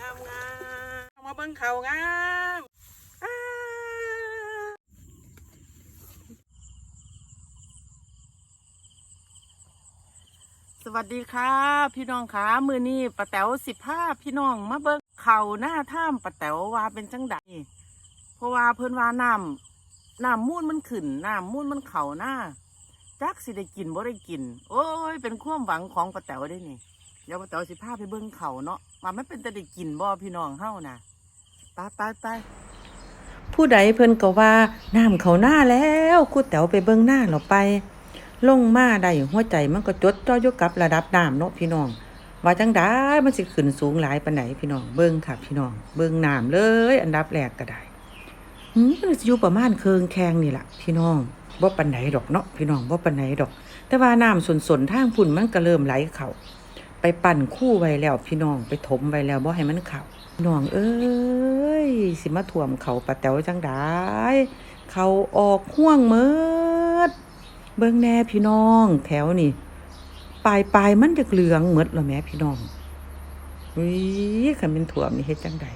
งามงามมาเบิ่งเขางามสวัสดีค่ะ พี่น้องค่ะมือนี้ป้าแต๋วสิบห้าพี่น้องมาเบิ่งเขาหน้าถ้ำป้าแต๋วว่าเป็นจังไดเพราะว่าเพิ่นว่าน้ำน้ำมูลมันขึ้นน้ำมูลมันเข่าหน้าจักสิได้กินบ่ได้กิน โอ้ย เป็นความหวังของป้าแต๋วได้นี่ เดี๋ยวป้าแต๋วสิพาไปเบิ่งเขาเนาะว่ามันเป็นแต่ได้กินบ่พี่น้องเฮาน่ะไปไปไปผู้ใดเพิ่นก็ว่าน้ำเขาหน้าแล้วกูแต๋วไปเบิ่งหน้าเราไป ลงมาได้หัวใจมันก็จดจ่อยกับระดับน้ำเนาะพี่น้อง ว่าจังได้มันสิขึ้นสูงหลายปานไหนพี่น้องเบิ่งค่ะพี่น้อง เบิ่งน้ำเลย อันดับแรกก็ได้หืมมันสิอยู่ประมาณเคืองแคงนี่แหละพี่น้องบ่ปานไหนดอกเนาะพี่น้องบ่ปานไหนดอก แต่ว่าน้ำสนๆทางพุ่นมันก็เริ่มไหลเข้า ไปปั่นคู่ไว้แล้วพี่น้องไปถมไว้แล้วบ่ให้มันเข้าน้องเอ้ย สิมาท่วมเขาปะแต๋วจังได้เขาออกห่วงเมิด เบิ่งแน่พี่น้อง แถวนี่ปลายปลายมันจะเหลืองหมดแล้วแม่พี่น้องวิคันเป็นถ่วมนี่เฮ็ดจังใด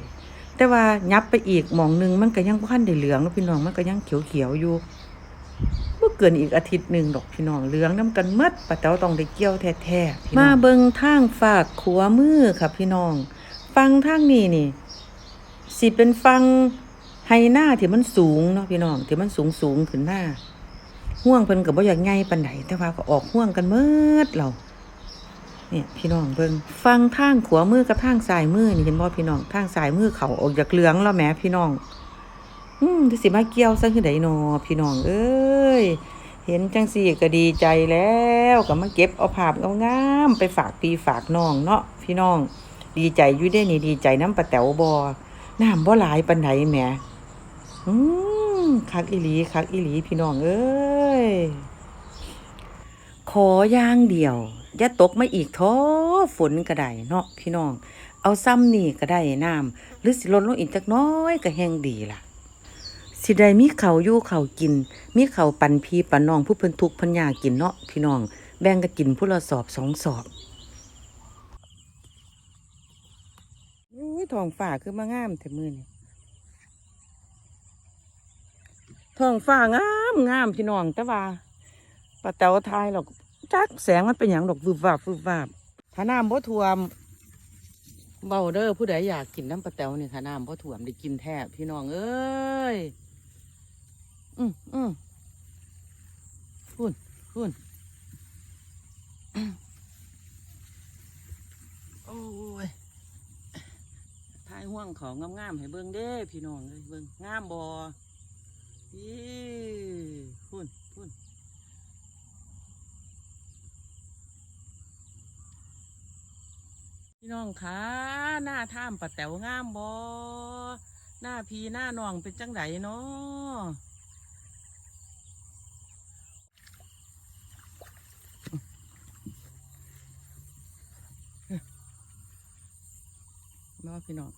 แต่ว่ายับไปอีกหมองหนึงมันก็ยังบ่ทันได้เหลืองแล้วพี่น้องมันก็ยังเขียวๆอยู่ เกินอีกอาทิตย์หนึ่งดอกพี่น้องเหลืองนํกันหมดป้าแต๋วต้องได้เกี่ยวแท้ๆมาเบิงทางฝากขัวมือค่ะพี่น้อง ฟังทางนี้นี่ สิเป็นฟังไฮหน้าที่มันสูงเนาะพี่น้องที่มันสูงสูงๆขึ้นหน้าห่วงเพิ่นก็บ่อยากใหญ่ปานใดแต่ว่าก็ออกห่วงกันเมิดเราเนี่ยพี่น้องเบิ่งฟังทางขวามือกับทางซ้ายมือนี่เห็นบ่พี่น้องทางซ้ายมือเขาออกจากเหลืองแล้วแหมพี่น้อง อืมสิมาเกี่ยวซะคือใดนอพี่น้องเอ้ย เห็นจังซี่ก็ดีใจแล้วก็มาเก็บเอาภาพงามๆไปฝากพี่ฝากน้องเนาะพี่น้อง ดีใจอยู่ได้นี่ดีใจน้ำปลาแต๋วบ่น้ำบ่หลายปานใดแหมอืมคักอีหลีคักอีหลีพี่น้องเอ้ย ขอย่างเดียวอย่าตกมาอีกท้อฝนก็ได้เนาะพี่น้อง เอาซ้ำนี่ก็ได้น้ำหรือสิลดลงอีกจักน้อยก็แห้งดีล่ะ สิได้มีเขาอยู่เขากิน มีเขาปันพี่ปันน้องผู้เพิ่นทุกพันยากินเนาะพี่น้อง แบ่งกันกินผู้ละสอบสองสอบอุ้ยทองฟ้าคือมางามแต่มือนี่ทองฟ้างามงามพี่น้องแต่ว่าปะแตวทยหรอกจักแสงมันเป็นอย่างดอกวืบวาบวืบวาบถ้าน้ำบ่ท่วมเบาเด้อผู้ใดอยากกินน้ำปะแตวนี่ยถ้าน้ำบ่ท่วมได้กินแทบพี่น้องเอ้ย อืมอืมพุ่นพุ่นโอ้ยทายห่วงเขางามๆให้เบิ่งเด้พี่น้องเอ้ยเบิ่งงามบ่อีพุ่นพุ่นพี่น้องคะหน้าถ้ำปะแต๋วงามบอหน้าพีหน้าน้องเป็นจังไดเนาะ นาะพี่น้อง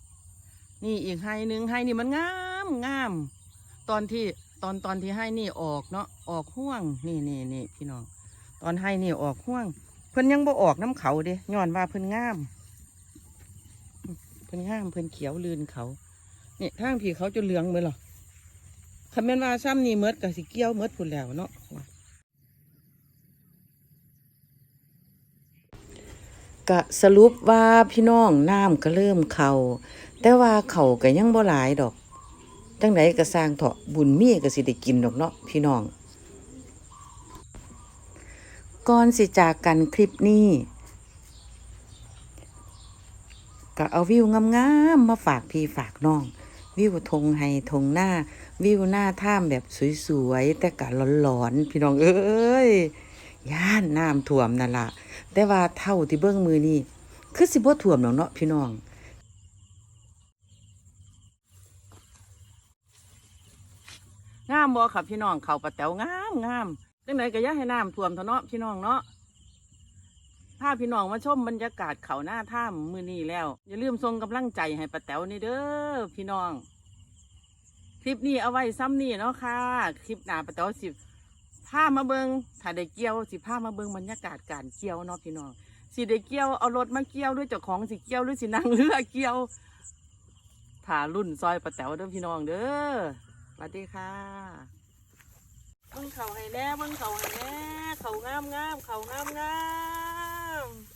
นี่อีกไฮหนึ่งไฮนี่มันงามงามตอนที่ตอนตอนที่ให้นี่ออกเนาะออกห่วงนี่นี่นี่พี่น้องตอนให้นี่ออกห่วง เพิ่นยังบ่ออกน้ำเขาเด้ย้อนว่าเพิ่นงาม เพิ่นงามเพิ่นเขียวลืนเขาเนี่ยทางพี่เขาจะเหลืองเหมือนหรอคำแม่นว่าซ้ำนี่เมดกับสิเกี้ยวเมดพุ่นแล้วเนาะ กะสรุปว่าพี่น้องน้ำก็เริ่มเขาแต่ว่าเขาก็ยังบ่หลายดอกจังไดก็สร้างเถาะบุญมีก็สิได้กินดอกเนาะพี่น้อง ก่อนสิจากกันคลิปนี้ก็เอาวิวงามๆมาฝากพี่ฝากน้อง วิวทงไฮทงหน้า วิวหน้าท่ามแบบสวยๆ แต่กะหลอนๆ พี่น้องเอ้ย ย่านน้ำท่วมนั่นล่ะ แต่ว่าเท่าที่เบื้องมือนี่คือสิบ่ท่วมหรอกเนาะพี่น้องงามบ่ครับพี่น้องเขาปะแตวงามงามจังไหนก็อย่าให้น้ำท่วมเถอะเนาะพี่น้องเนาะพาพี่น้องมาชมบรรยากาศเขาหน้าถ้ำมือนี้แล้ว อย่าลืมส่งกำลังใจให้ปะแตวนี่เด้อพี่น้อง คลิปนี้เอาไว้ซ้ำนี่เนาะค่ะ คลิปหน้าปะแตวสิ ผ้ามาเบิงถ้าได้เกี่ยวสิพามาเบิงบรรยากาศการเกี่ยวเนาะพี่น้องสิได้เกี่ยวเอารถมาเกี่ยวด้วยเจ้าของสิเกี่ยวหรือสินั่งเรือเกี่ยวถารุ่นซอยปะแต๋วเด้อพี่น้องเด้อสวัสดีค่ะเบิ้งเขาให้แน่เบิ้งเขาให้แน่เขางามงามเขางามงาม